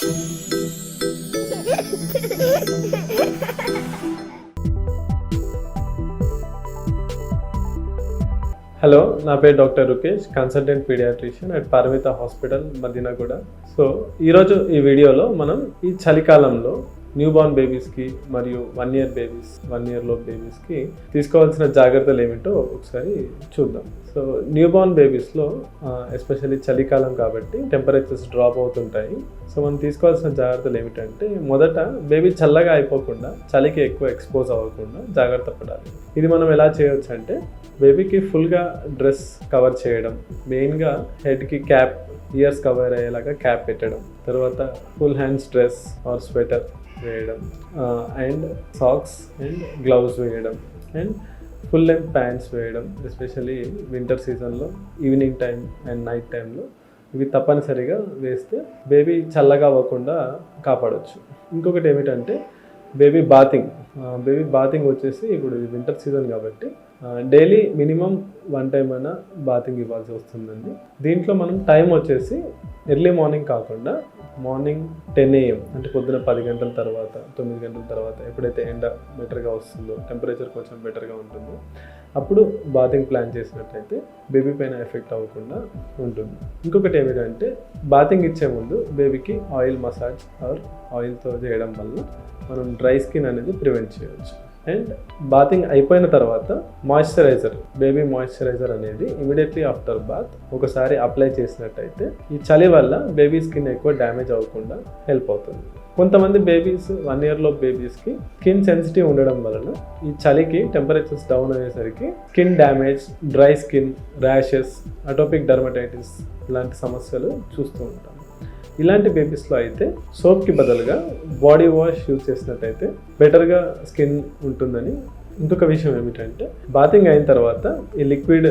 Hello నా పేరు doctor Rukesh consultant paediatrician at Parvitha hospital Madinaguda so ఈరోజు ఈ వీడియోలో మనం ఈ చలికాలంలో న్యూ బార్న్ బేబీస్కి మరియు వన్ ఇయర్ బేబీస్ వన్ ఇయర్లో బేబీస్కి తీసుకోవాల్సిన జాగ్రత్తలు ఏమిటో ఒకసారి చూద్దాం. సో న్యూ బార్న్ బేబీస్లో ఎస్పెషల్లీ చలికాలం కాబట్టి టెంపరేచర్స్ డ్రాప్ అవుతుంటాయి. సో మనం తీసుకోవాల్సిన జాగ్రత్తలు ఏమిటంటే మొదట బేబీ చల్లగా అయిపోకుండా చలికి ఎక్కువ ఎక్స్పోజ్ అవ్వకుండా జాగ్రత్త పడాలి. ఇది మనం ఎలా చేయవచ్చు అంటే బేబీకి ఫుల్గా డ్రెస్ కవర్ చేయడం మెయిన్గా హెడ్కి క్యాప్ ఇయర్స్ కవర్ అయ్యేలాగా క్యాప్ పెట్టడం తర్వాత full hands dress or sweater వేయడం. అండ్ సాక్స్ అండ్ గ్లౌస్ వేయడం. అండ్ ఫుల్ లెంత్ ప్యాంట్స్ వేయడం ఎస్పెషల్లీ వింటర్ సీజన్లో ఈవినింగ్ టైం అండ్ నైట్ టైంలో ఇవి తప్పనిసరిగా వేస్తే బేబీ చల్లగా అవ్వకుండా కాపాడొచ్చు. ఇంకొకటి ఏమిటంటే బేబీ బాతింగ్. బేబీ బాతింగ్ వచ్చేసి ఇప్పుడు వింటర్ సీజన్ కాబట్టి డైలీ మినిమం వన్ టైం అయినా బాతింగ్ ఇవ్వాల్సి వస్తుందండి. దీంట్లో మనం టైం వచ్చేసి ఎర్లీ మార్నింగ్ కాకుండా మార్నింగ్ టెన్ ఏఎం అంటే పొద్దున పది గంటల తర్వాత తొమ్మిది గంటల తర్వాత ఎప్పుడైతే ఎండ బెటర్గా వస్తుందో టెంపరేచర్ కొంచెం బెటర్గా ఉంటుందో అప్పుడు బాతింగ్ ప్లాన్ చేసినట్టయితే బేబీ పైన ఎఫెక్ట్ అవ్వకుండా ఉంటుంది. ఇంకొకటి ఏమిటంటే బాతింగ్ ఇచ్చే ముందు బేబీకి ఆయిల్ మసాజ్ ఆర్ ఆయిల్తో చేయడం వల్ల మనం డ్రై స్కిన్ అనేది ప్రివెంట్ చేయవచ్చు. అండ్ బాతింగ్ అయిపోయిన తర్వాత మాయిశ్చరైజర్ బేబీ మాయిశ్చరైజర్ అనేది ఇమీడియట్లీ ఆఫ్టర్ బాత్ ఒకసారి అప్లై చేసినట్టయితే ఈ చలి వల్ల బేబీ స్కిన్ ఎక్కువ డ్యామేజ్ అవ్వకుండా హెల్ప్ అవుతుంది. కొంతమంది బేబీస్ వన్ ఇయర్లో బేబీస్కి స్కిన్ సెన్సిటివ్ ఉండడం వలన ఈ చలికి టెంపరేచర్స్ డౌన్ అయ్యేసరికి skin damage dry skin rashes atopic dermatitis ఇలాంటి సమస్యలు చూస్తూ ఉంటాం. ఇలాంటి బేబీస్లో అయితే సోప్కి బదులుగా బాడీ వాష్ యూజ్ చేసినట్టయితే బెటర్గా స్కిన్ ఉంటుందని ఇంకొక విషయం ఏమిటంటే బాతింగ్ అయిన తర్వాత ఈ లిక్విడ్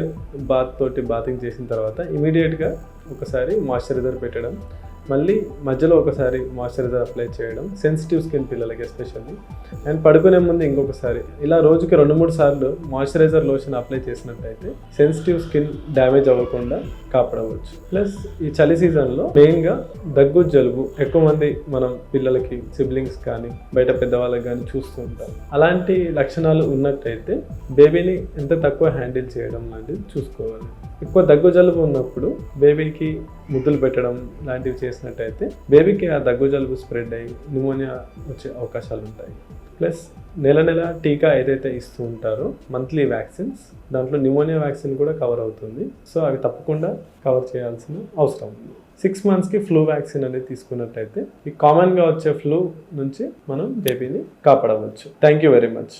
బాత్ తోటి బాతింగ్ చేసిన తర్వాత ఇమీడియట్గా ఒకసారి మాయిశ్చరైజర్ పెట్టడం మళ్ళీ మధ్యలో ఒకసారి మాయిశ్చరైజర్ అప్లై చేయడం సెన్సిటివ్ స్కిన్ పిల్లలకి ఎస్పెషల్లీ అండ్ పడుకునే ముందు ఇంకొకసారి ఇలా రోజుకి రెండు మూడు సార్లు మాయిశ్చరైజర్ లోషన్ అప్లై చేసినట్టయితే సెన్సిటివ్ స్కిన్ డ్యామేజ్ అవ్వకుండా కాపాడవచ్చు. ప్లస్ ఈ చలి సీజన్లో మెయిన్గా దగ్గు జలుబు ఎక్కువ మంది మనం పిల్లలకి సిబ్లింగ్స్ కానీ బయట పెద్దవాళ్ళకి కానీ చూస్తూ ఉంటాం అలాంటి లక్షణాలు ఉన్నట్టయితే బేబీని ఎంత తక్కువ హ్యాండిల్ చేయడం లాంటిది చూసుకోవాలి. ఎక్కువ దగ్గు జలుబు ఉన్నప్పుడు బేబీకి ముద్దులు పెట్టడం లాంటివి చేసినట్టయితే బేబీకి ఆ దగ్గు జలుబు స్ప్రెడ్ అయ్యి న్యూమోనియా వచ్చే అవకాశాలు ఉంటాయి. ప్లస్ నెల నెల టీకా ఏదైతే ఇస్తూ ఉంటారో మంత్లీ వ్యాక్సిన్స్ దాంట్లో న్యూమోనియా వ్యాక్సిన్ కూడా కవర్ అవుతుంది. సో అవి తప్పకుండా కవర్ చేయాల్సిన అవసరం. ఉంది సిక్స్ మంత్స్కి ఫ్లూ వ్యాక్సిన్ అనేది తీసుకున్నట్టయితే ఈ కామన్గా వచ్చే ఫ్లూ నుంచి మనం బేబీని కాపాడవచ్చు. Thank you very much